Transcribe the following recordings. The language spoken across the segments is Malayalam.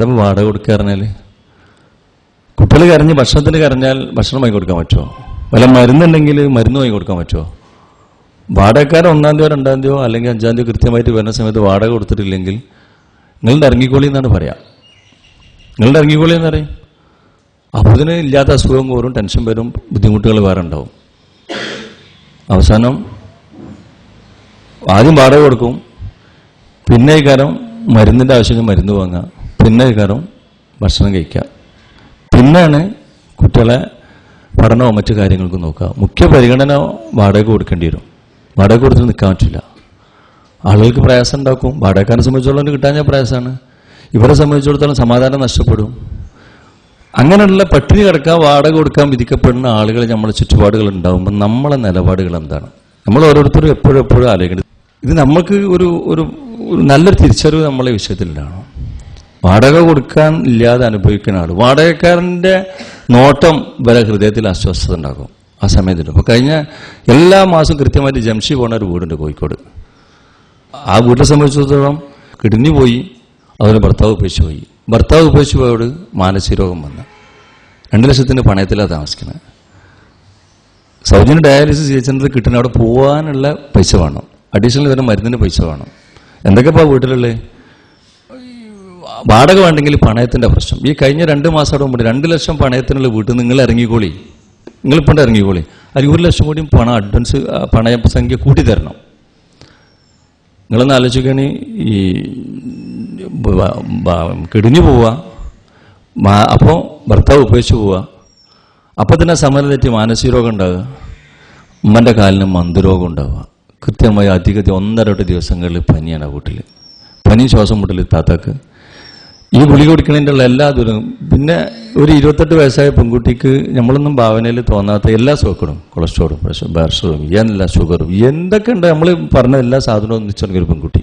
എന്താ വാടക കൊടുക്കുക പറഞ്ഞാൽ കുട്ടികൾ കരഞ്ഞ് ഭക്ഷണത്തിന് കരഞ്ഞാൽ ഭക്ഷണം വാങ്ങി കൊടുക്കാൻ പറ്റുമോ വല്ല മരുന്നുണ്ടെങ്കിൽ മരുന്ന് വാങ്ങി കൊടുക്കാൻ പറ്റുമോ വാടകക്കാരൻ ഒന്നാം തീയതി രണ്ടാം തീയതി അല്ലെങ്കിൽ അഞ്ചാം തീയതി കൃത്യമായിട്ട് വരുന്ന സമയത്ത് വാടക കൊടുത്തിട്ടില്ലെങ്കിൽ നിങ്ങളുടെ ഇറങ്ങിക്കോളി എന്നാണ് പറയാം. നിങ്ങളുടെ ഇറങ്ങിക്കോളി എന്ന് പറയും. അപ്പോൾ ഇതിന് ഇല്ലാത്ത അസുഖം കോറും ടെൻഷൻ വരും ബുദ്ധിമുട്ടുകൾ വേറെ ഉണ്ടാവും. അവസാനം ആദ്യം വാടക കൊടുക്കും. പിന്നെ ഈ കാലം മരുന്നിന്റെ ആവശ്യത്തിന് മരുന്ന് വാങ്ങുക. പിന്നെ കയറും ഭക്ഷണം കഴിക്കുക. പിന്നെയാണ് കുട്ടികളെ പഠനവും മറ്റു കാര്യങ്ങൾക്കും നോക്കുക. മുഖ്യ പരിഗണന വാടക കൊടുക്കേണ്ടി വരും. വാടക കൊടുത്ത് നിൽക്കാൻ പറ്റില്ല. ആളുകൾക്ക് പ്രയാസം ഉണ്ടാക്കും. വാടകക്കാരനെ സംബന്ധിച്ചിടത്തോളം കിട്ടാൻ പ്രയാസമാണ്. ഇവരെ സംബന്ധിച്ചിടത്തോളം സമാധാനം നഷ്ടപ്പെടും. അങ്ങനെയുള്ള പട്ടിണി കിടക്കാൻ വാടക കൊടുക്കാൻ വിധിക്കപ്പെടുന്ന ആളുകൾ നമ്മുടെ ചുറ്റുപാടുകൾ ഉണ്ടാകുമ്പോൾ നമ്മളെ നിലപാടുകൾ എന്താണ്? നമ്മൾ ഓരോരുത്തരും എപ്പോഴും എപ്പോഴും ആലോചിക്കുന്നത് ഇത് നമുക്ക് ഒരു ഒരു നല്ലൊരു തിരിച്ചറിവ് നമ്മളെ വിഷയത്തിലുണ്ടാണ് വാടക കൊടുക്കാൻ ഇല്ലാതെ അനുഭവിക്കുന്ന ആൾ വാടകക്കാരന്റെ നോട്ടം വരെ ഹൃദയത്തിൽ അസ്വസ്ഥത ഉണ്ടാകും ആ സമയത്തിൽ അപ്പോൾ കഴിഞ്ഞ എല്ലാ മാസവും കൃത്യമായിട്ട് ജംഷി പോണ ഒരു വീടുണ്ട് കോഴിക്കോട്. ആ വീട്ടിൽ സംബന്ധിച്ചിടത്തോളം കിഡ്നി പോയി അതുപോലെ ഭർത്താവ് ഉപേക്ഷിച്ച് പോയി. ഭർത്താവ് ഉപേക്ഷിച്ച് പോയോട് മാനസിക രോഗം വന്ന്. രണ്ട് ലക്ഷത്തിന് പണയത്തിലാണ് താമസിക്കുന്നത് സൗജന്യ ഡയാലിസിസ് ചെയ്യുന്നത് കിട്ടുന്ന അവിടെ പോകാനുള്ള പൈസ വേണം. അഡീഷണൽ വരുന്ന മരുന്നിന് പൈസ വേണം. എന്തൊക്കെ ഇപ്പോൾ വീട്ടിലുള്ളത് വാടക വേണ്ടെങ്കിൽ പണയത്തിന്റെ പ്രശ്നം. ഈ കഴിഞ്ഞ രണ്ട് മാസം മുമ്പ് രണ്ട് ലക്ഷം പണയത്തിനുള്ള വീട്ടിൽ നിങ്ങൾ ഇറങ്ങിക്കോളി. നിങ്ങളിപ്പോൾ ഇറങ്ങിക്കോളി. അതിൽ ഒരു ലക്ഷം കൂടിയും പണം അഡ്വാൻസ് പണയ സംഖ്യ കൂട്ടി തരണം. നിങ്ങളൊന്ന് ആലോചിക്കുകയാണ് ഈ കിടിഞ്ഞു പോവുക. അപ്പോൾ ഭർത്താവ് ഉപയോഗിച്ച് പോവുക. അപ്പം തന്നെ സമരം തെറ്റി മാനസിക രോഗം ഉണ്ടാകുക ഉമ്മന്റെ കാലിന് മന്ദരോഗം ഉണ്ടാവുക. കൃത്യമായി അധിക ഒന്നര ദിവസങ്ങളിൽ പനിയാണ് വീട്ടിൽ. പനി ശ്വാസം മുട്ടൽ താത്താക്ക് ഈ ഗുളിക കുടിക്കണതിന്റെ ഉള്ള എല്ലാ ദുരിതം പിന്നെ ഒരു ഇരുപത്തെട്ട് വയസ്സായ പെൺകുട്ടിക്ക് നമ്മളൊന്നും ഭാവനയിൽ തോന്നാത്ത എല്ലാ സുഖങ്ങളും കൊളസ്ട്രോളും പ്രഷർ പ്രഷറും എല്ലാ ഷുഗറും എന്തൊക്കെ ഉണ്ട്? നമ്മൾ പറഞ്ഞ എല്ലാ സാധനവും ഒന്നിച്ചുണ്ടെങ്കിൽ ഒരു പെൺകുട്ടി.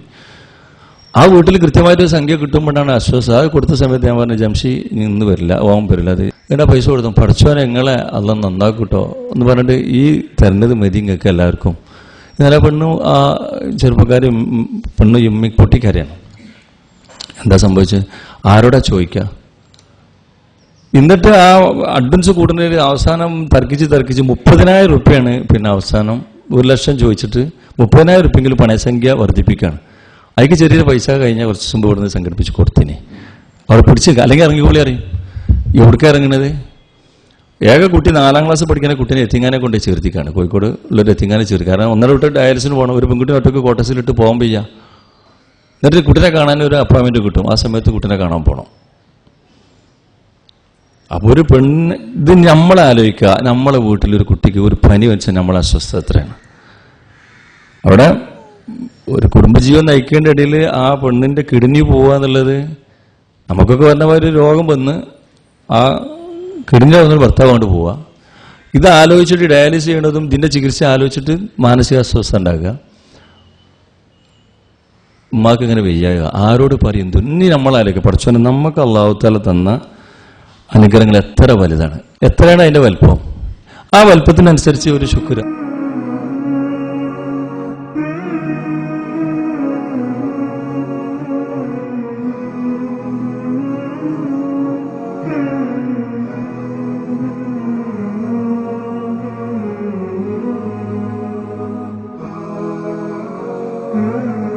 ആ വീട്ടിൽ കൃത്യമായിട്ടൊരു സംഖ്യ കിട്ടുമ്പോഴാണ് അശ്വസം അത് കൊടുത്ത സമയത്ത് ഞാൻ പറഞ്ഞു ജംഷി നിന്ന് വരില്ല ഓം വരില്ല. അത് എന്നാ പൈസ കൊടുത്തു? പഠിച്ചവനെ നിങ്ങളെ അല്ല നന്നാക്കൂട്ടോ? എന്ന് പറഞ്ഞിട്ട് ഈ തരുന്നത് മതി എല്ലാവർക്കും. ഇന്നലെ പെണ്ണു ആ ചെറുപ്പക്കാർ പെണ്ണു ഇമ്മി പൊട്ടിക്കരയാണ് എന്താ സംഭവിച്ചത്? ആരോടാ ചോദിക്ക? എന്നിട്ട് ആ അഡ്വൻസ് കൂടുന്നതിൽ അവസാനം തർക്കിച്ച് തർക്കിച്ച് മുപ്പതിനായിരം റുപ്യാണ് പിന്നെ അവസാനം ഒരു ലക്ഷം ചോദിച്ചിട്ട് മുപ്പതിനായിരം റുപ്യെങ്കിലും പണയസംഖ്യ വർദ്ധിപ്പിക്കുകയാണ് അതിക്ക് ചെറിയൊരു പൈസ കഴിഞ്ഞാൽ കുറച്ച് മുമ്പ് ഇവിടുന്ന് സംഘടിപ്പിച്ച് കൊടുത്തിനെ. അവിടെ പിടിച്ച് അല്ലെങ്കിൽ ഇറങ്ങിക്കോളി അറിയും. എവിടേക്കാണ് ഇറങ്ങണത്? ഏക കുട്ടി നാലാം ക്ലാസ് പഠിക്കുന്ന കുട്ടീനെ എത്തിങ്ങാനെ കൊണ്ട് ചേർത്തിക്കാണ്. കോഴിക്കോട് ഉള്ളൊരു എത്തിങ്ങാനെ ചേർത്തി. കാരണം ഒന്നര വിട്ട് ഡയാലിസിന് പോകണം ഒരു പെൺകുട്ടി ഒറ്റയ്ക്ക് കോട്ടസിലിട്ട് പോകാൻ വയ്യ. എന്നിട്ട് കുട്ടിനെ കാണാൻ ഒരു അപ്പോയിൻമെന്റ് കിട്ടും. ആ സമയത്ത് കുട്ടിനെ കാണാൻ പോകണം അപ്പോൾ ഒരു പെണ്ണ് ഇത് നമ്മളെ ആലോചിക്കുക. നമ്മളെ വീട്ടിൽ ഒരു കുട്ടിക്ക് ഒരു പനി വെച്ചാൽ നമ്മളെ അസ്വസ്ഥ എത്രയാണ്? അവിടെ ഒരു കുടുംബജീവൻ നയിക്കേണ്ട ഇടയിൽ ആ പെണ്ണിന്റെ കിഡ്നി പോവുക എന്നുള്ളത് നമുക്കൊക്കെ പറഞ്ഞ ഒരു രോഗം വന്ന് ആ കിഡ്നി വന്നൊരു ഭർത്താവ് കൊണ്ട് പോവുക. ഇത് ആലോചിച്ചിട്ട് ഡയാലിസിസ് ചെയ്യണതും ഇതിന്റെ ചികിത്സ ആലോചിച്ചിട്ട് മാനസിക അസ്വസ്ഥ ഉണ്ടാക്കുക. ഉമ്മാക്ക് ഇങ്ങനെ വയ്യായ ആരോട് പറയും തുന്നി നമ്മളാലേക്ക് പഠിച്ചോനെ നമുക്ക് അള്ളാഹുത്താല തന്ന അനുഗ്രഹങ്ങൾ എത്ര വലുതാണ്. എത്രയാണ് അതിന്റെ വലുപ്പം? ആ വലുപ്പത്തിനനുസരിച്ച് ഒരു ശുക്ര. Mm-hmm.